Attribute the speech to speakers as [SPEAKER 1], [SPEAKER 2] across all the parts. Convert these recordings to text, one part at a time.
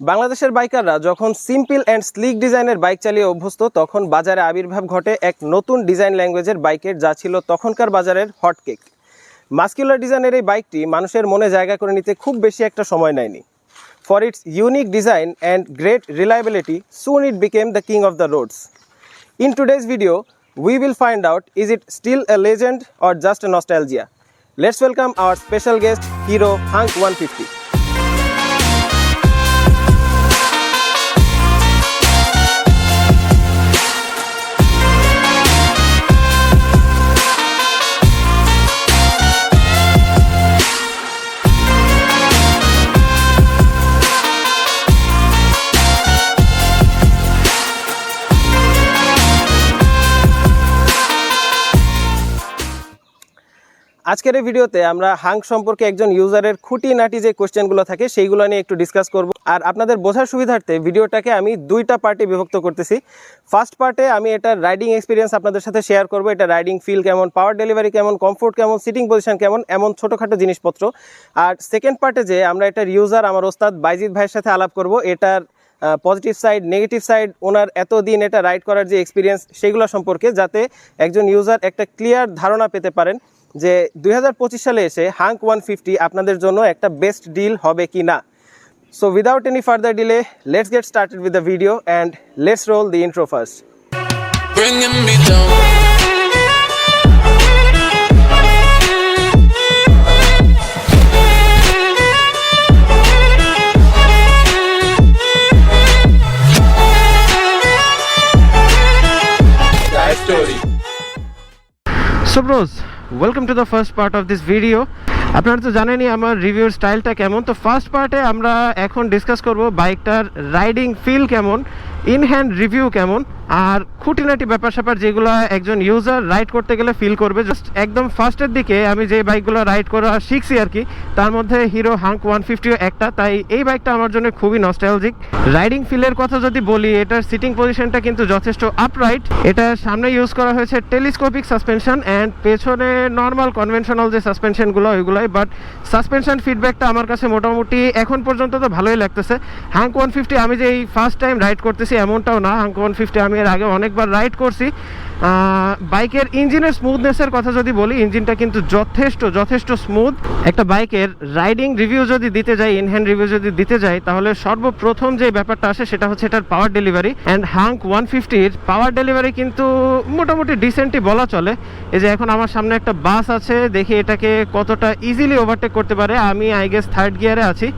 [SPEAKER 1] বাংলাদেশের বাইকাররা যখন সিম্পল অ্যান্ড স্লিক ডিজাইনের বাইক চালিয়ে অভ্যস্ত, তখন বাজারে আবির্ভাব ঘটে এক নতুন ডিজাইন ল্যাঙ্গুয়েজের বাইকের, যা ছিল তখনকার বাজারের হটকেক। মাস্কুলার ডিজাইনের এই বাইকটি মানুষের মনে জায়গা করে নিতে খুব বেশি একটা সময় নেয়নি। For its unique design and great reliability soon it became the king of the roads in today's video we we find out is it still a legend or just a a let's welcome welcome special guest Hero Hero one 150. আজকের এই ভিডিওতে আমরা hunk সম্পর্কে একজন ইউজারের খুঁটিনাটি যে কোয়েশ্চেনগুলো থাকে, সেইগুলো নিয়ে একটু ডিসকাস করব। আর আপনাদের বোঝার সুবিধার্থে ভিডিওটাকে আমি দুইটা পার্টে বিভক্ত করতেছি। ফার্স্ট পার্টে আমি এটা রাইডিং এক্সপিরিয়েন্স আপনাদের সাথে শেয়ার করব, এটা রাইডিং ফিল কেমন পাওয়ার ডেলিভারি কেমন কমফোর্ট কেমন সিটিং পজিশন কেমন, এমন ছোটোখাটো জিনিসপত্র। আর সেকেন্ড পার্টে যে আমরা এটার ইউজার আমার ওস্তাদ বাইজিৎ ভাইয়ের সাথে আলাপ করব, এটার positive side negative side owner এতদিন এটা রাইড করার যে এক্সপিরিয়েন্স সেগুলো সম্পর্কে যাতে একজন ইউজার একটা ক্লিয়ার ধারণা পেতে পারেন। যে দুই হাজার পঁচিশ সালে এসে হাঙ্ক ওয়ান ফিফটি আপনাদের জন্য একটা বেস্ট ডিল হবে কি না so without any further delay let's get started with the video and let's roll the intro first
[SPEAKER 2] bringing me down. Story.
[SPEAKER 1] So bros welcome to the first part of this video আপনারা তো জানেনই আমার রিভিউর স্টাইলটা কেমন। তো first পার্টে আমরা এখন ডিসকাস করব বাইকটার রাইডিং ফিল কেমন। ইন হ্যান্ড রিভিউ কেমন? আর খুঁটিনাটি ব্যাপার স্যাপার যেগুলো একজন ইউজার রাইড করতে গেলে ফিল করবে জাস্ট একদম ফার্স্টের দিকে আমি যে বাইকগুলো রাইড করা শিখছি আর কি, তার মধ্যে হিরো হাঙ্ক ওয়ান ফিফটিও একটা, তাই এই বাইকটা আমার জন্য খুবই নস্টালজিক রাইডিং ফিলের কথা যদি বলি, এটার সিটিং পজিশনটা কিন্তু যথেষ্ট আপরাইট এটা সামনে ইউজ করা হয়েছে টেলিস্কোপিক সাসপেনশন অ্যান্ড পেছনে নর্মাল কনভেনশনাল যে সাসপেনশনগুলো ওইগুলোই বাট সাসপেনশন ফিডব্যাকটা আমার কাছে মোটামুটি এখন পর্যন্ত তো ভালোই লাগতেছে। হাঙ্ক ওয়ান ফিফটি আমি যে এই ফার্স্ট টাইম রাইড করতেছি এমনটাও না হাঙ্ক ওয়ান ফিফটি আমি এর আগে অনেকবার রাইড করছি। বাইকের ইঞ্জিনের স্মুথনেসের কথা যদি বলি, ইঞ্জিনটা কিন্তু যথেষ্ট যথেষ্ট স্মুথ একটা বাইকের রাইডিং রিভিউ যদি দিতে যাই ইন হ্যান্ড রিভিউ যদি দিতে যাই, তাহলে সর্বপ্রথম যে ব্যাপারটা আসে, সেটা হচ্ছে এটার power delivery and hunk one ফিফটির power delivery কিন্তু মোটামুটি ডিসেন্টই বলা চলে। এই যে এখন আমার সামনে একটা বাস আছে, দেখি এটাকে কতটা ইজিলি ওভারটেক করতে পারে। আমি আই গেস থার্ড গিয়ারে আছি।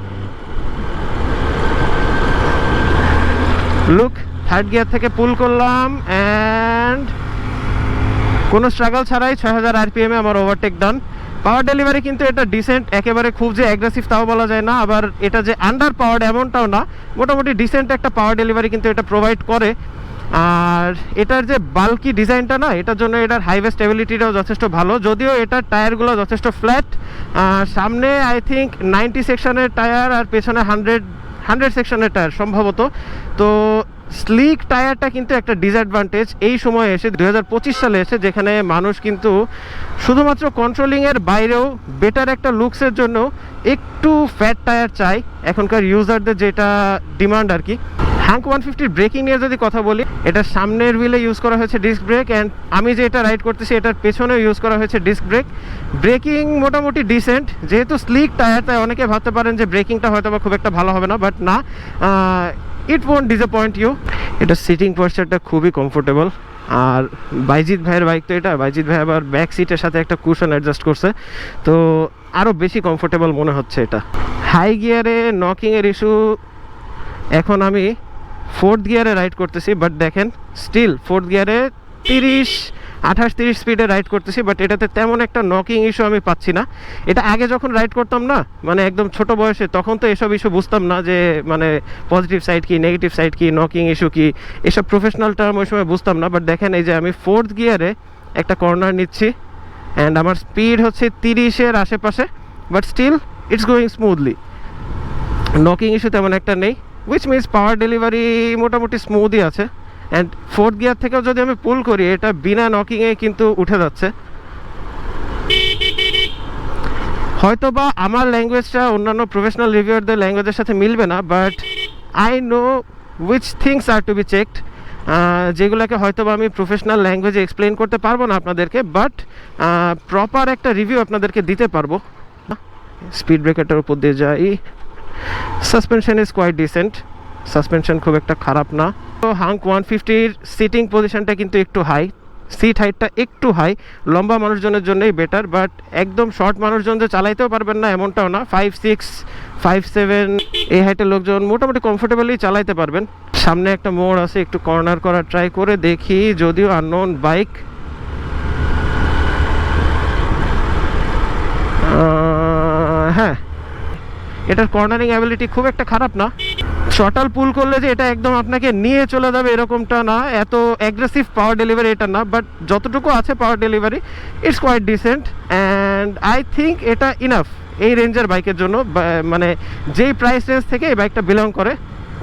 [SPEAKER 1] লুক থার্ড গিয়ার থেকে পুল করলাম অ্যান্ড কোনো স্ট্রাগল ছাড়াই ছয় হাজার আরপিএমে আমার ওভারটেক ডান পাওয়ার ডেলিভারি কিন্তু এটা ডিসেন্ট একেবারে খুব যে অ্যাগ্রেসিভ তাও বলা যায় না, আবার এটা যে আন্ডার পাওয়ার্ড এমনটাও না, মোটামুটি ডিসেন্ট একটা পাওয়ার ডেলিভারি কিন্তু এটা প্রোভাইড করে। আর এটার যে বাল্কি ডিজাইনটা না, এটার জন্য এটার হাইওয়ে স্টেবিলিটিটাও যথেষ্ট ভালো, যদিও এটার টায়ারগুলো যথেষ্ট ফ্ল্যাট সামনে আই থিঙ্ক নাইনটি সেকশনের টায়ার আর পেছনে হান্ড্রেড হান্ড্রেড সেকশনের টায়ার সম্ভবত। তো স্লিক টায়ারটা কিন্তু একটা ডিসঅ্যাডভান্টেজ এই সময়ে এসে দুহাজার পঁচিশ সালে এসে যেখানে মানুষ কিন্তু শুধুমাত্র কন্ট্রোলিংয়ের বাইরেও বেটার একটা লুকসের জন্য একটু ফ্যাট টায়ার চাই এখনকার ইউজারদের যেটা ডিমান্ড আর কি। হ্যাঙ্ক ওয়ান ফিফটির ব্রেকিং নিয়ে যদি কথা বলি, এটা সামনের হুইলে ইউজ করা হয়েছে ডিস্ক ব্রেক অ্যান্ড আমি যে এটা রাইড করতেছি, এটার পেছনেও ইউজ করা হয়েছে ডিস্ক ব্রেক ব্রেকিং মোটামুটি ডিসেন্ট যেহেতু স্লিক টায়ার তাই অনেকে ভাবতে পারেন যে ব্রেকিংটা হয়তো বা খুব একটা ভালো হবে না বাট না ইট ওয়ন্ট ডিসঅ্যাপয়েন্ট ইউ এটা সিটিং পয়েশ্চারটা খুবই কমফোর্টেবল আর বাইজিৎ ভাইয়ের বাইক তো এটা বাইজিৎ ভাই আবার ব্যাক সিটের সাথে একটা কুশন অ্যাডজাস্ট করছে। তো আরও বেশি কমফোর্টেবল মনে হচ্ছে এটা। হাই গিয়ারে নকিংয়ের ইস্যু এখন আমি ফোর্থ গিয়ারে রাইড করতেছি বাট দেখেন স্টিল ফোর্থ গিয়ারে তিরিশ, আঠাশ, তিরিশ স্পিডে রাইড করতেছি বাট এটাতে তেমন একটা নকিং ইস্যু আমি পাচ্ছি না। এটা আগে যখন রাইড করতাম না মানে একদম ছোট বয়সে, তখন তো এসব ইস্যু বুঝতাম না যে মানে পজিটিভ সাইড কি নেগেটিভ সাইড কি নকিং ইস্যু কি, এসব প্রফেশনাল টার্ম ওই সময় বুঝতাম না বাট দেখেন এই যে আমি ফোর্থ গিয়ারে একটা কর্নার নিচ্ছি অ্যান্ড আমার স্পিড হচ্ছে তিরিশের আশেপাশে but still it's going smoothly knocking issue তেমন একটা নেই। উইচ মিনস পাওয়ার ডেলিভারি মোটামুটি স্মুথই আছে. অ্যান্ড ফোর্থ গিয়ার থেকেও যদি আমি পুল করি, এটা বিনা নকিংয়ে কিন্তু উঠে যাচ্ছে। হয়তো বা আমার ল্যাঙ্গুয়েজটা অন্যান্য প্রফেশনাল রিভিউয়ারদের ল্যাঙ্গুয়েজের সাথে মিলবে না but I know which things are to be checked যেগুলোকে হয়তো বা আমি প্রফেশনাল ল্যাঙ্গুয়েজে এক্সপ্লেন করতে পারব না আপনাদেরকে বাট প্রপার একটা রিভিউ আপনাদেরকে দিতে পারব। স্পিড ব্রেকারটার উপর দিয়ে যাই। Suspension is quite decent suspension খুব একটা খারাপ না। তো হাঙ্ক ওয়ান ফিফটির সিটিং পজিশনটা কিন্তু একটু হাই সিট হাইটটা একটু হাই লম্বা মানুষজনের জন্যই বেটার বাট একদম শর্ট মানুষজন যে চালাইতেও পারবেন না এমনটাও না। ফাইভ সিক্স ফাইভ সেভেন এই হাইটের লোকজন মোটামুটি কমফোর্টেবলি চালাইতে পারবেন। সামনে একটা মোড় আছে, একটু কর্নার করার ট্রাই করে দেখি, যদিও আননোন বাইক হ্যাঁ। এটার কর্নারিং অ্যাবিলিটি খুব একটা খারাপ না। শটাল পুল করলে যে এটা একদম আপনাকে নিয়ে চলে যাবে এরকমটা না, এত অ্যাগ্রেসিভ পাওয়ার ডেলিভারি এটা না বাট যতটুকু আছে power delivery it's quite decent and I think এটা ইনাফ এই রেঞ্জের বাইকের জন্য মানে যেই প্রাইস রেঞ্জ থেকে এই বাইকটা বিলং করে,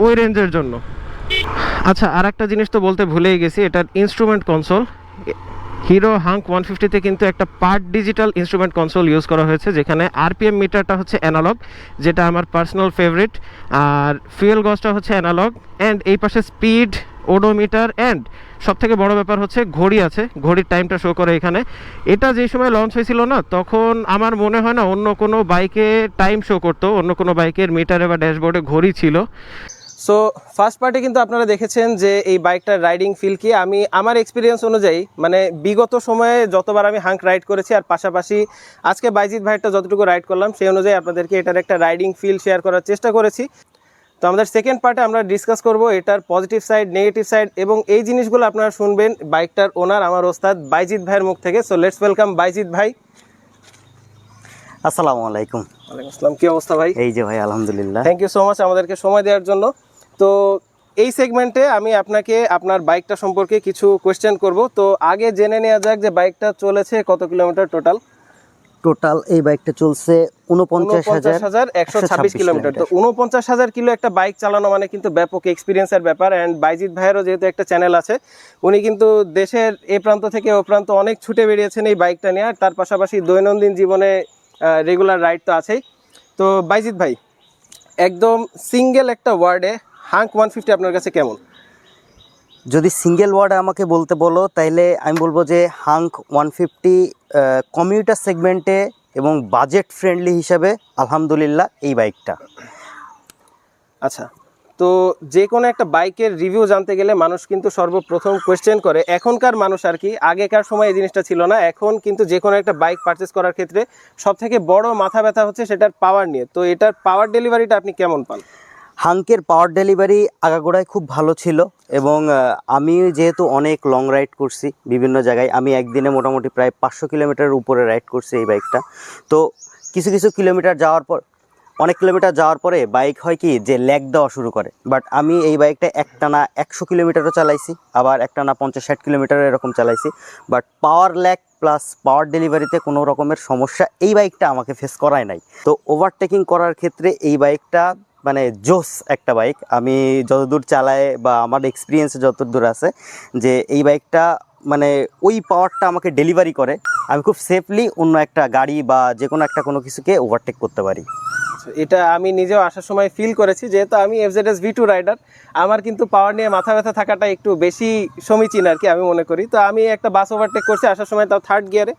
[SPEAKER 1] ওই রেঞ্জের জন্য। আচ্ছা আর একটা জিনিস তো বলতে ভুলেই গেছি, এটার instrument console Hero Hunk one ফিফটিতে কিন্তু একটা part digital instrument console use করা হয়েছে, যেখানে আরপিএম মিটারটা হচ্ছে অ্যানালগ যেটা আমার পার্সোনাল ফেভারিট আর ফুয়েল গজটা হচ্ছে অ্যানালগ অ্যান্ড এই পাশে স্পিড ওডোমিটার অ্যান্ড সব থেকে বড় ব্যাপার হচ্ছে ঘড়ি আছে, ঘড়ির টাইমটা শো করে এখানে। এটা যে সময় লঞ্চ হয়েছিল না, তখন আমার মনে হয় না অন্য কোনো বাইকে টাইম শো করতো, অন্য কোনো বাইকের মিটারে বা ড্যাশবোর্ডে ঘড়ি ছিল।
[SPEAKER 3] সো ফার্স্ট পার্টে কিন্তু আপনারা দেখেছেন যে এই বাইকটার রাইডিং ফিল কি? আমি আমার এক্সপিরিয়েন্স অনুযায়ী মানে বিগত সময়ে যতবার আমি হাঙ্ক রাইড করেছি আর পাশাপাশি আজকে বাইজিৎ ভাইয়েরটা যতটুকু রাইড করলাম সেই অনুযায়ী আপনাদেরকে এটার একটা রাইডিং ফিল শেয়ার করার চেষ্টা করেছি। তো আমাদের সেকেন্ড পার্টে আমরা ডিসকাস করব এটার পজিটিভ সাইড নেগেটিভ সাইড এবং এই জিনিসগুলো আপনারা শুনবেন বাইকটার ওনার আমার ওস্তাদ বাইজিৎ ভাইয়ের মুখ থেকে। সো লেটস ওয়েলকাম বাইজিৎ ভাই।
[SPEAKER 4] আসসালামু আলাইকুম।
[SPEAKER 3] ওয়ালাইকুম আসসালাম। কি অবস্থা ভাই?
[SPEAKER 4] এই যে ভাই আলহামদুলিল্লাহ।
[SPEAKER 3] থ্যাংক ইউ সো মাচ আমাদেরকে সময় দেওয়ার জন্য। তো এই সেগমেন্টে আমি আপনাকে আপনার বাইকটা সম্পর্কে কিছু কোয়েশ্চেন করব। তো আগে জেনে নেওয়া যাক যে বাইকটা চলেছে কত কিলোমিটার টোটাল
[SPEAKER 4] টোটাল এই বাইকটা চলছে উনপঞ্চাশ
[SPEAKER 3] হাজার একশো ছাব্বিশ কিলোমিটার। তো উনপঞ্চাশ হাজার কিলো একটা বাইক চালানো মানে কিন্তু ব্যাপক এক্সপিরিয়েন্সের ব্যাপার। অ্যান্ড বাইজিৎ ভাইয়েরও যেহেতু একটা চ্যানেল আছে উনি কিন্তু দেশের এ প্রান্ত থেকে ও প্রান্ত অনেক ছুটে বেরিয়েছেন এই বাইকটা নিয়ে। আর তার পাশাপাশি দৈনন্দিন জীবনে রেগুলার রাইড তো আছেই। তো বাইজিৎ ভাই একদম সিঙ্গেল একটা ওয়ার্ডে হাঙ্ক ওয়ান ফিফটি আপনার কাছে কেমন?
[SPEAKER 4] যদি সিঙ্গেল ওয়ার্ডে আমাকে বলতে বলো তাইলে আমি বলব যে হাঙ্ক ওয়ান ফিফটি কমিউটার সেগমেন্টে এবং বাজেট ফ্রেন্ডলি হিসাবে আলহামদুলিল্লাহ এই বাইকটা।
[SPEAKER 3] আচ্ছা তো যে কোনো একটা বাইকের রিভিউ জানতে গেলে মানুষ কিন্তু সর্বপ্রথম কোয়েশ্চেন করে এখনকার মানুষ আর কি আগেকার সময় এই জিনিসটা ছিল না এখন কিন্তু যে কোনো একটা বাইক পারচেস করার ক্ষেত্রে সব থেকে বড় মাথা ব্যথা হচ্ছে সেটার পাওয়ার নিয়ে। তো এটার পাওয়ার ডেলিভারিটা আপনি কেমন পান?
[SPEAKER 4] হাঙ্কের পাওয়ার ডেলিভারি আগাগোড়ায় খুব ভালো ছিল এবং আমি যেহেতু অনেক লং রাইড করছি বিভিন্ন জায়গায়, আমি একদিনে মোটামুটি প্রায় পাঁচশো কিলোমিটারের উপরে রাইড করছি এই বাইকটা তো কিছু কিছু কিলোমিটার যাওয়ার পর, অনেক কিলোমিটার যাওয়ার পরে বাইক হয় কি যে ল্যাগ দেওয়া শুরু করে। বাট আমি এই বাইকটা একটানা একশো কিলোমিটারও চালাইছি, আবার একটানা পঞ্চাশ, ষাট কিলোমিটার এরকম চালাইছি। But power lag plus power ডেলিভারিতে কোনো রকমের সমস্যা এই বাইকটা আমাকে ফেস করায় নাই। তো ওভারটেকিং করার ক্ষেত্রে এই বাইকটা মানে জোস একটা বাইক আমি যতদূর চালাই বা আমার এক্সপিরিয়েন্সে যতদূর আছে যে এই বাইকটা মানে ওই পাওয়ারটা আমাকে ডেলিভারি করে। আমি খুব সেফলি অন্য একটা গাড়ি বা যে কোনো একটা কোনো কিছুকে ওভারটেক করতে পারি।
[SPEAKER 3] আচ্ছা, এটা আমি নিজেও আসার সময় ফিল করেছি যেহেতু আমি এফজেডএস ভি টু রাইডার আমার কিন্তু পাওয়ার নিয়ে মাথা ব্যথা থাকাটা একটু বেশি সমীচীন আর কি আমি মনে করি। তো আমি একটা বাস ওভারটেক করছি আসার সময় তাও থার্ড গিয়ারে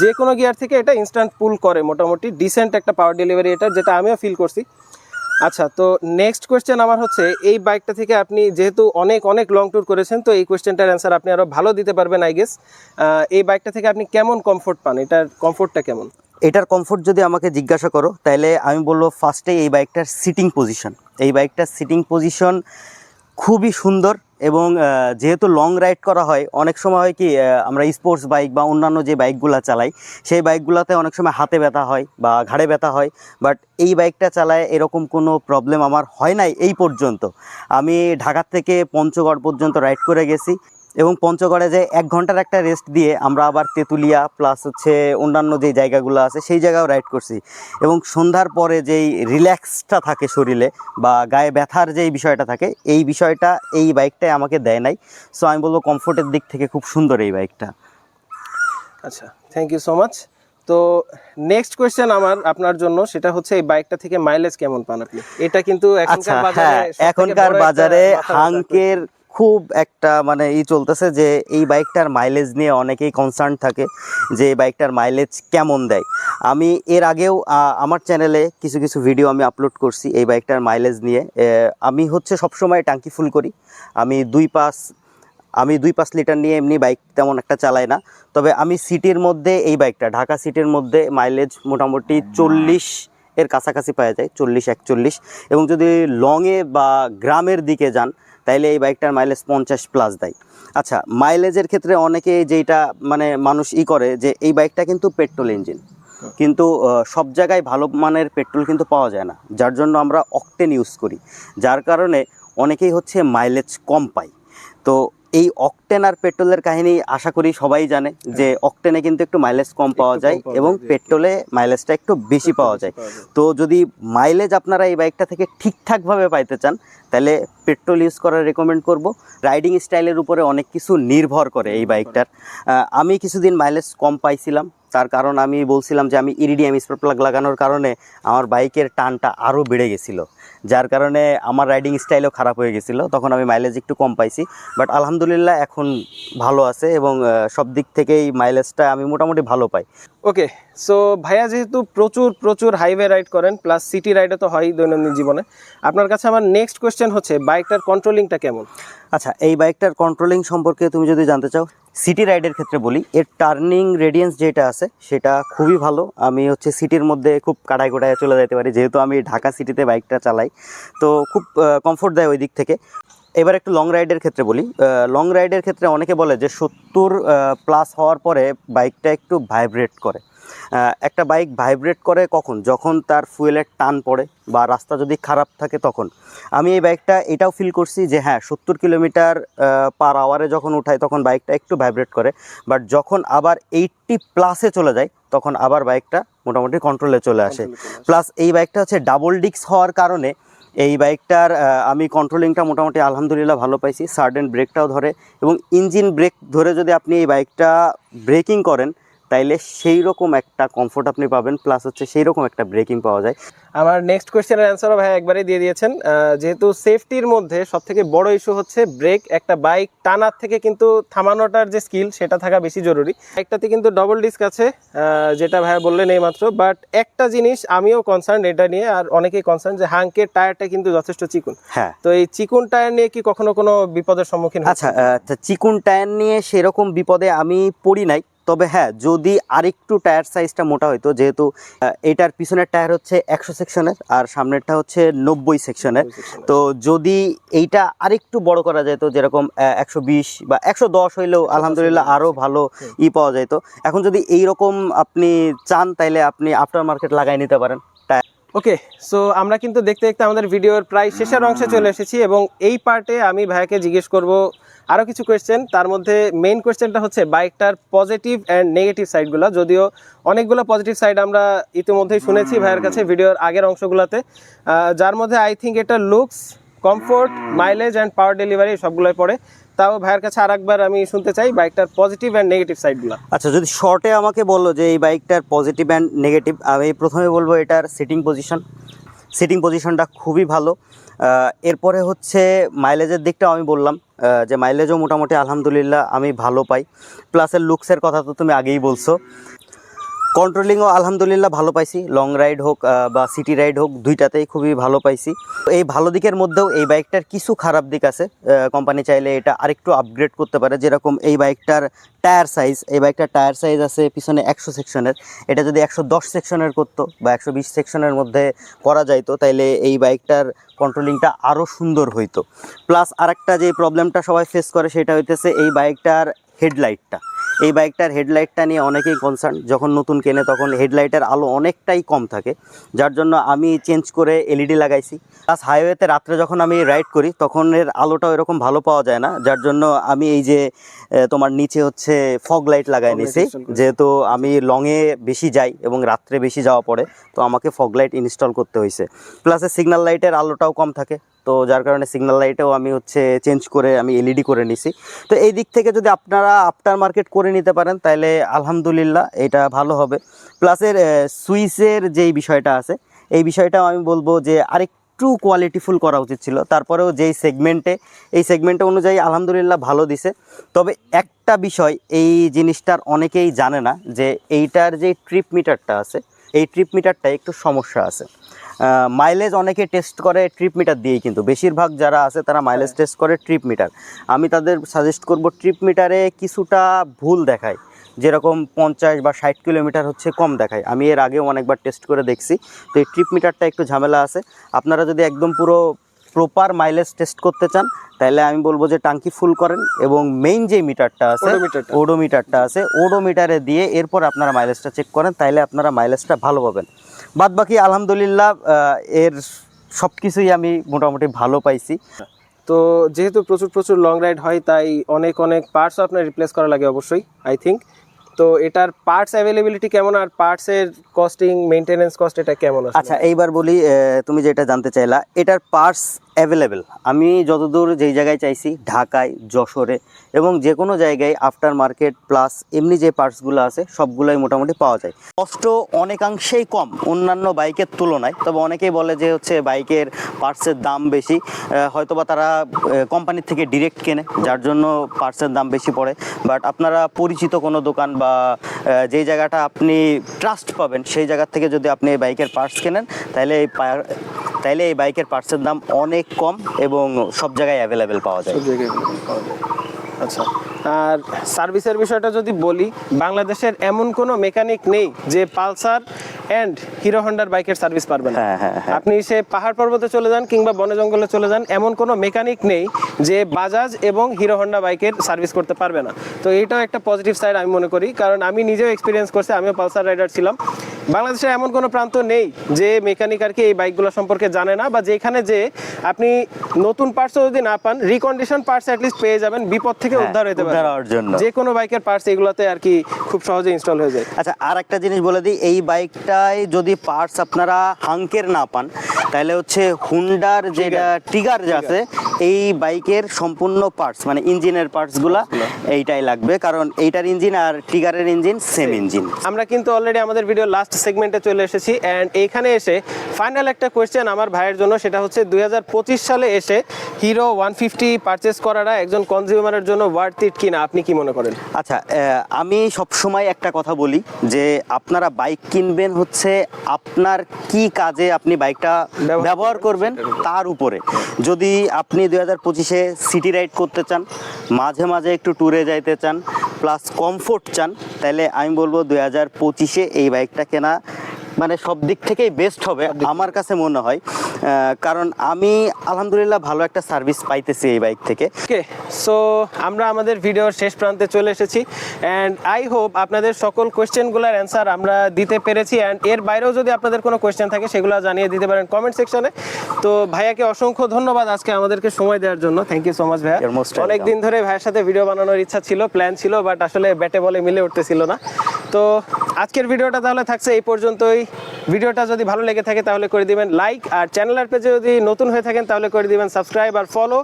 [SPEAKER 3] যে কোনো গিয়ার থেকে এটা ইনস্ট্যান্ট পুল করে মোটামুটি ডিসেন্ট একটা পাওয়ার ডেলিভারি এটা যেটা আমিও ফিল করছি। আচ্ছা তো নেক্সট কোয়েশ্চেন আমার হচ্ছে, এই বাইকটা থেকে আপনি যেহেতু অনেক অনেক লং ট্যুর করেছেন, তো এই কোয়েশ্চেনটার অ্যান্সার আপনি আরও ভালো দিতে পারবেন আই গেস এই বাইকটা থেকে আপনি কেমন কমফোর্ট পান? এটার কমফোর্টটা কেমন?
[SPEAKER 4] এটার কমফোর্ট যদি আমাকে জিজ্ঞাসা করো তাহলে আমি বলব ফার্স্টে এই বাইকটার সিটিং পজিশন এই বাইকটার সিটিং পজিশন খুবই সুন্দর এবং যেহেতু লং রাইড করা হয়, অনেক সময় হয় কি আমরা স্পোর্টস বাইক বা অন্যান্য যে বাইকগুলো চালাই, সেই বাইকগুলোতে অনেক সময় হাতে ব্যথা হয় বা ঘাড়ে ব্যথা হয় বাট এই বাইকটা চালায় এরকম কোনো প্রবলেম আমার হয় নাই এই পর্যন্ত। আমি ঢাকার থেকে পঞ্চগড় পর্যন্ত রাইড করে গেছি। এবং পঞ্চগড়ে যে এক ঘণ্টার একটা রেস্ট দিয়ে আমরা আবার তেঁতুলিয়া প্লাস হচ্ছে অন্যান্য যে জায়গাগুলো আছে সেই জায়গাও রাইড করছি। এবং সন্ধ্যার পরে যেই রিল্যাক্সটা থাকে শরীরে বা গায়ে ব্যথার যেই বিষয়টা থাকে এই বিষয়টা এই বাইকটাই আমাকে দেয় নাই। সো আমি বলব কমফোর্টের দিক থেকে খুব সুন্দর এই বাইকটা
[SPEAKER 3] আচ্ছা থ্যাংক ইউ সো মাচ তো নেক্সট কোয়েশ্চেন আমার আপনার জন্য। সেটা হচ্ছে এই বাইকটা থেকে মাইলেজ কেমন পান আপনি? এটা কিন্তু
[SPEAKER 4] আচ্ছা
[SPEAKER 3] এখনকার বাজারে
[SPEAKER 4] হ্যাঁ এখনকার বাজারে হাঙ্কের খুব একটা মানে ই চলতেছে যে এই বাইকটার মাইলেজ নিয়ে অনেকেই কনসার্ন থাকে যে এই বাইকটার মাইলেজ কেমন দেয়। আমি এর আগেও আমার চ্যানেলে কিছু কিছু ভিডিও আমি আপলোড করছি এই বাইকটার মাইলেজ নিয়ে। আমি হচ্ছে সবসময় ট্যাঙ্কি ফুল করি। আমি দুই পাস আমি দুই পাঁচ লিটার নিয়ে এমনি বাইক তেমন একটা চালাই না। তবে আমি সিটির মধ্যে এই বাইকটা, ঢাকা সিটির মধ্যে মাইলেজ মোটামুটি চল্লিশ এর কাছাকাছি পাওয়া যায় চল্লিশ, একচল্লিশ। এবং যদি লংয়ে বা গ্রামের দিকে যান, তাইলে এই বাইকটার মাইলেজ পঞ্চাশ প্লাস দেয়। আচ্ছা মাইলেজের ক্ষেত্রে অনেকে যেটা মানে মানুষ ই করে যে এই বাইকটা কিন্তু পেট্রোল ইঞ্জিন কিন্তু সব জায়গায় ভালো মানের পেট্রোল কিন্তু পাওয়া যায় না। যার জন্য আমরা অকটেন ইউজ করি। যার কারণে অনেকেই হচ্ছে মাইলেজ কম পায়। তো এই অকটেন আর পেট্রোলের কাহিনী আশা করি সবাই জানে যে অকটেনে কিন্তু একটু মাইলেজ কম পাওয়া যায় এবং পেট্রোলে মাইলেজটা একটু বেশি পাওয়া যায়। তো যদি মাইলেজ আপনারা এই বাইকটা থেকে ঠিকঠাকভাবে পাইতে চান তাহলে পেট্রোল ইউজ করার রেকমেন্ড করব। রাইডিং স্টাইলের উপরে অনেক কিছু নির্ভর করে এই বাইকটার আমি কিছুদিন মাইলেজ কম পাইছিলাম তার কারণ আমি বলছিলাম যে আমি ইরিডিয়াম স্পার প্লাগ লাগানোর কারণে আমার বাইকের টানটা আরও বেড়ে গেছিল। যার কারণে আমার রাইডিং স্টাইলও খারাপ হয়ে গেছিল। তখন আমি মাইলেজ একটু কম পাইছি। বাট আলহামদুলিল্লাহ এখন ভালো আছে এবং সব দিক থেকেই মাইলেজটা আমি মোটামুটি ভালো পাই।
[SPEAKER 3] ওকে সো ভাইয়া যেহেতু প্রচুর প্রচুর হাইওয়ে রাইড করেন প্লাস সিটি রাইডে তো হয় দৈনন্দিন জীবনে, আপনার কাছে আমার নেক্সট কোয়েশ্চেন হচ্ছে বাইকটার কন্ট্রোলিংটা কেমন?
[SPEAKER 4] আচ্ছা এই বাইকটার কন্ট্রোলিং সম্পর্কে তুমি যদি জানতে চাও সিটি রাইডের ক্ষেত্রে বলি, এর টার্নিং রেডিয়েন্স যেটা আছে, সেটা খুবই ভালো। আমি হচ্ছে সিটির মধ্যে খুব কাটায় কোটায় চলে যেতে পারি, যেহেতু আমি ঢাকা সিটিতে বাইকটা চালাই, তো খুব কমফোর্ট দেয় ওই দিক থেকে। এবার একটু লং রাইডের ক্ষেত্রে বলি। লং রাইডের ক্ষেত্রে অনেকে বলে যে সত্তর প্লাস হওয়ার পরে বাইকটা একটু ভাইব্রেট করে। একটা বাইক ভাইব্রেট করে কখন? যখন তার ফুয়েলের টান পড়ে বা রাস্তা যদি খারাপ থাকে তখন। আমি এই বাইকটা এটাও ফিল করছি যে হ্যাঁ সত্তর কিলোমিটার পার আওয়ারে যখন উঠাই তখন বাইকটা একটু ভাইব্রেট করে। বাট যখন আবার এইটটি প্লাসে চলে যায় তখন আবার বাইকটা মোটামুটি কন্ট্রোলে চলে আসে। প্লাস এই বাইকটা হচ্ছে ডাবল ডিক্স হওয়ার কারণে এই বাইকটার আমি কন্ট্রোলিংটা মোটামুটি আলহামদুলিল্লাহ ভালো পাইছি। সার্ডেন ব্রেকটাও ধরে এবং ইঞ্জিন ব্রেক ধরে যদি আপনি এই বাইকটা ব্রেকিং করেন তাইলে সেই রকম একটা কমফোর্ট আপনি পাবেন প্লাস হচ্ছে সেই রকম একটা ব্রেকিং পাওয়া যায়।
[SPEAKER 3] আমার নেক্সট কোয়েশ্চেনের অ্যান্সারও ভাই একবারে দিয়ে দিয়েছেন। যেহেতু সেফটির মধ্যে সব থেকে বড় ইস্যু হচ্ছে ব্রেক একটা বাইক টানার থেকে কিন্তু থামানোটার যে স্কিল সেটা থাকা বেশি জরুরি। একটাতে কিন্তু ডবল ডিস্ক আছে যেটা ভাইয়া বললেন এই মাত্র বাট একটা জিনিস আমিও কনসার্ন এটা নিয়ে আর অনেকেই কনসার্ন যে হাঙ্কের টায়ারটা কিন্তু যথেষ্ট চিকুন।
[SPEAKER 4] হ্যাঁ।
[SPEAKER 3] তো এই চিকুন টায়ার নিয়ে কি কখনো কোনো বিপদের সম্মুখীন?
[SPEAKER 4] আচ্ছা চিকুন টায়ার নিয়ে সেরকম বিপদে আমি পড়ি নাই। তবে হ্যাঁ যদি আরেকটু টায়ার সাইজটা মোটা হইতো যেহেতু এটার পিছনের টায়ার হচ্ছে একশো সেকশনের আর সামনেরটা হচ্ছে নব্বই সেকশনের তো যদি এইটা আরেকটু বড় করা যেত যেরকম একশো বিশ বা একশো দশ হইলেও আলহামদুলিল্লাহ আরও ভালো ই পাওয়া যেত এখন যদি এইরকম আপনি চান তাইলে আপনি আফটার মার্কেট লাগাই নিতে পারেন।
[SPEAKER 3] ওকে সো আমরা কিন্তু দেখতে দেখতে আমাদের ভিডিওর প্রায় শেষের অংশে চলে এসেছি এবং এই পার্টে আমি ভাইয়াকে জিজ্ঞেস করব আরও কিছু কোয়েশ্চেন তার মধ্যে মেইন কোয়েশ্চেনটা হচ্ছে বাইকটার পজিটিভ অ্যান্ড নেগেটিভ সাইডগুলো যদিও অনেকগুলো পজিটিভ সাইড আমরা ইতিমধ্যেই শুনেছি ভাইয়ের কাছে ভিডিওর আগের অংশগুলোতে। যার মধ্যে আই থিঙ্ক এটা looks comfort mileage and power delivery সবগুলোই পড়ে। তাও ভাইয়ের কাছে আরেকবার আমি শুনতে চাই বাইকটার পজিটিভ অ্যান্ড নেগেটিভ সাইডগুলো
[SPEAKER 4] আচ্ছা যদি শর্টে আমাকে বলল যে এই বাইকটার পজিটিভ অ্যান্ড নেগেটিভ আমি প্রথমে বলব এটার সিটিং পজিশন সিটিং পজিশনটা খুবই ভালো। এরপরে হচ্ছে মাইলেজের দিকটাও আমি বললাম যে মাইলেজও মোটামুটি আলহামদুলিল্লাহ আমি ভালো পাই। প্লাসের লুকসের কথা তো তুমি আগেই বলছো। কন্ট্রোলিংও আলহামদুলিল্লাহ ভালো পাইছি। লং রাইড হোক বা সিটি রাইড হোক, দুইটাতেই খুবই ভালো পাইছি। এই ভালো দিকের মধ্যেও এই বাইকটার কিছু খারাপ দিক আছে। কোম্পানি চাইলে এটা আরেকটু আপগ্রেড করতে পারে। যেরকম এই বাইকটার টায়ার সাইজ এই বাইকটার টায়ার সাইজ আছে পিছনে একশো সেকশনের এটা যদি একশো দশ সেকশনের করতো বা একশো বিশ সেকশনের মধ্যে করা যাইতো, তাইলে এই বাইকটার কন্ট্রোলিংটা আরও সুন্দর হইতো। প্লাস আরেকটা যে প্রবলেমটা সবাই ফেস করে, সেটা হইতেছে এই বাইকটার হেডলাইটটা। এই বাইকটার হেডলাইটটা নিয়ে অনেকেই কনসার্ন যখন নতুন কেনে তখন হেডলাইটের আলো অনেকটাই কম থাকে। যার জন্য আমি চেঞ্জ করে এলইডি লাগাইছি। প্লাস হাইওয়েতে রাত্রে যখন আমি রাইড করি তখন এর আলোটাও এরকম ভালো পাওয়া যায় না। যার জন্য আমি এই যে তোমার নিচে হচ্ছে ফগ লাইট লাগাই নিছি। যেহেতু আমি লংয়ে বেশি যাই এবং রাত্রে বেশি যাওয়া পড়ে তো আমাকে ফগ লাইট ইনস্টল করতে হয়েছে প্লাস সিগন্যাল লাইটের আলোটাও কম থাকে। তো যার কারণে সিগন্যাল লাইটেও আমি হচ্ছে চেঞ্জ করে আমি এলইডি করে নিছি। তো এই দিক থেকে যদি আপনারা আফটার মার্কেট করে নিতে পারেন তাহলে আলহামদুলিল্লাহ এটা ভালো হবে। প্লাসের সুইচের যেই বিষয়টা আছে, এই বিষয়টাও আমি বলব যে আরেক আরেকটু কোয়ালিটিফুল করা উচিত ছিল। তারপরেও যেই সেগমেন্টে এই সেগমেন্টে অনুযায়ী আলহামদুলিল্লাহ ভালো দিছে। তবে একটা বিষয়, এই জিনিসটার অনেকেই জানে না যে এইটার যে ট্রিপ মিটারটা আছে, এই ট্রিপ মিটারটা একটু সমস্যা আছে। মাইলেজ অনেকে টেস্ট করে ট্রিপ মিটার দিয়েই কিন্তু। বেশিরভাগ যারা আছে তারা মাইলেজ টেস্ট করে ট্রিপ মিটার আমি তাদের সাজেস্ট করব ট্রিপ মিটারে কিছুটা ভুল দেখায়। যেরকম পঞ্চাশ বা ষাট কিলোমিটার হচ্ছে কম দেখায়। আমি এর আগেও অনেকবার টেস্ট করে দেখছি। তো এই ট্রিপ মিটারটা একটু ঝামেলা আছে। আপনারা যদি একদম পুরো প্রপার মাইলেজ টেস্ট করতে চান তাহলে আমি বলব যে টাঙ্কি ফুল করেন এবং মেইন যে মিটারটা আছে ওডোমিটারটা। আছে ওডোমিটারে দিয়ে এরপর আপনারা মাইলেজটা চেক করেন। তাহলে আপনারা মাইলেজটা ভালো পাবেন। বাদ বাকি আলহামদুলিল্লাহ এর সব কিছুই আমি মোটামুটি ভালো পাইছি।
[SPEAKER 3] তো যেহেতু প্রচুর প্রচুর লং রাইড হয় তাই অনেক অনেক পার্টসও আপনার রিপ্লেস করা লাগে অবশ্যই আই থিঙ্ক তো এটার পার্টস অ্যাভেলেবিলিটি কেমন আর পার্টসের কস্টিং মেনটেন্স কস্ট এটা কেমন
[SPEAKER 4] আচ্ছা এইবার বলি তুমি যেটা জানতে চাইলা এটার পার্টস অ্যাভেলেবেল আমি যতদূর যেই জায়গায় চাইছি, ঢাকায়, যশোরে এবং যে কোনো জায়গায় আফটার মার্কেট প্লাস এমনি যে পার্টসগুলো আছে, সবগুলোই মোটামুটি পাওয়া যায়। কষ্ট অনেকাংশেই কম অন্যান্য বাইকের তুলনায়, তবে অনেকেই বলে যে হচ্ছে বাইকের পার্টসের দাম বেশি হয়তোবা তারা কোম্পানির থেকে ডিরেক্ট কেনে, যার জন্য পার্টসের দাম বেশি পড়ে। বাট আপনারা পরিচিত কোনো দোকান বা যেই জায়গাটা আপনি ট্রাস্ট পাবেন, সেই জায়গার থেকে যদি আপনি এই বাইকের পার্টস কেনেন, তাহলে এই তাইলে এই বাইকের পার্টসের দাম অনেক কম এবং সব জায়গায় অ্যাভেলেবেল পাওয়া যায়
[SPEAKER 3] সব জায়গায় পাওয়া যায়। আচ্ছা আর সার্ভিসের বিষয়টা যদি বলি বাংলাদেশের এমন কোনো মেকানিক নেই যে পালসার অ্যান্ড হিরো হন্ডার বাইকের সার্ভিস পারবেন
[SPEAKER 4] হ্যাঁ, হ্যাঁ, হ্যাঁ।
[SPEAKER 3] আপনি সে পাহাড় পর্বতে চলে যান কিংবা বনে জঙ্গলে চলে যান এমন কোনো মেকানিক নেই যে বাজাজ এবং হিরো হন্ডা বাইকের সার্ভিস করতে পারবে না তো এইটাও একটা পজিটিভ সাইড আমি মনে করি কারণ আমি নিজেও এক্সপিরিয়েন্স করছি আমিও পালসার রাইডার ছিলাম বাংলাদেশে এমন কোনো প্রান্ত নেই যে মেকানিক আর কি এই বাইকগুলো সম্পর্কে জানে না বা যেখানে যে আপনি নতুন পার্টসও যদি না পান রিকন্ডিশন পার্টস অ্যাটলিস্ট পেয়ে যাবেন বিপদ থেকে
[SPEAKER 4] হ্যাঁ,
[SPEAKER 3] উদ্ধার হতে পারে
[SPEAKER 4] জন্য।
[SPEAKER 3] যে কোনো বাইকের পার্টস এগুলোতে আর কি খুব সহজে ইনস্টল হয়ে যায়।
[SPEAKER 4] আচ্ছা আর একটা জিনিস বলে দিই এই বাইকটায় যদি পার্টস আপনারা হাঙ্কের না পান তাহলে হচ্ছে হুন্ডার যেটা টিগার যে আছে এই বাইকের সম্পূর্ণ পার্টস মানে ইঞ্জিনের পার্টসগুলা এইটাই লাগবে কারণ এইটার ইঞ্জিন আর টিগারের ইঞ্জিন সেম ইঞ্জিন
[SPEAKER 3] আমরা কিন্তু অলরেডি আমাদের ভিডিও লাস্ট সেগমেন্টে চলে এসেছি। অ্যান্ড এইখানে এসে ফাইনাল একটা কোয়েশ্চেন আমার ভাইয়ের জন্য সেটা হচ্ছে দুই সালে এসে হিরো ওয়ান ফিফটি পারচেস করাটা একজন কনজিউমারের জন্য ওয়ার্থ ইট কিনা আপনি কি মনে করেন?
[SPEAKER 4] আচ্ছা আমি সব সময় একটা কথা বলি যে আপনারা বাইক কিনবেন হচ্ছে আপনার কি কাজে আপনি বাইকটা
[SPEAKER 3] ব্যবহার
[SPEAKER 4] ব্যবহার করবেন? তার উপরে। যদি আপনি দুই হাজার পঁচিশে সিটি রাইড করতে চান মাঝে মাঝে একটু ট্যুরে যাইতে চান প্লাস কমফোর্ট চান তাহলে আমি বলব দুই হাজার পঁচিশে এই বাইকটা কেনা মানে সব দিক থেকেই বেস্ট হবে আমার কাছে মনে হয়। কারণ আমি আলহামদুলিল্লাহ ভালো একটা সার্ভিস পাইতেছি এই বাইক থেকে।
[SPEAKER 3] ওকে সো আমরা আমাদের ভিডিওর শেষ প্রান্তে চলে এসেছি। অ্যান্ড আই হোপ আপনাদের সকল কোয়েশ্চেনগুলোর অ্যান্সার আমরা দিতে পেরেছি। অ্যান্ড এর বাইরেও যদি আপনাদের কোনো কোয়েশ্চেন থাকে সেগুলো জানিয়ে দিতে পারেন কমেন্ট সেকশনে তো ভাইয়াকে অসংখ্য ধন্যবাদ আজকে আমাদেরকে সময় দেওয়ার জন্য। থ্যাংক ইউ সো মাচ ভাইয়া। অনেক দিন ধরে ভাইয়ের সাথে ভিডিও বানানোর ইচ্ছা ছিল প্ল্যান ছিল বাট আসলে ব্যাটে বলে মিলে উঠতেছিল না। তো আজকের ভিডিওটা তাহলে থাকছে এই পর্যন্তই। ভিডিওটা যদি ভালো লেগে থাকে তাহলে করে দিবেন লাইক আর চ্যানেলের পেজে যদি নতুন হয়ে থাকেন তাহলে করে দিবেন সাবস্ক্রাইব আর ফলো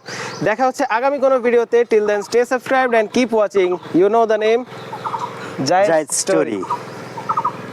[SPEAKER 3] দেখা হচ্ছে আগামী কোনো ভিডিওতে। Till then stay subscribe and keep watching you know the name
[SPEAKER 4] Jai story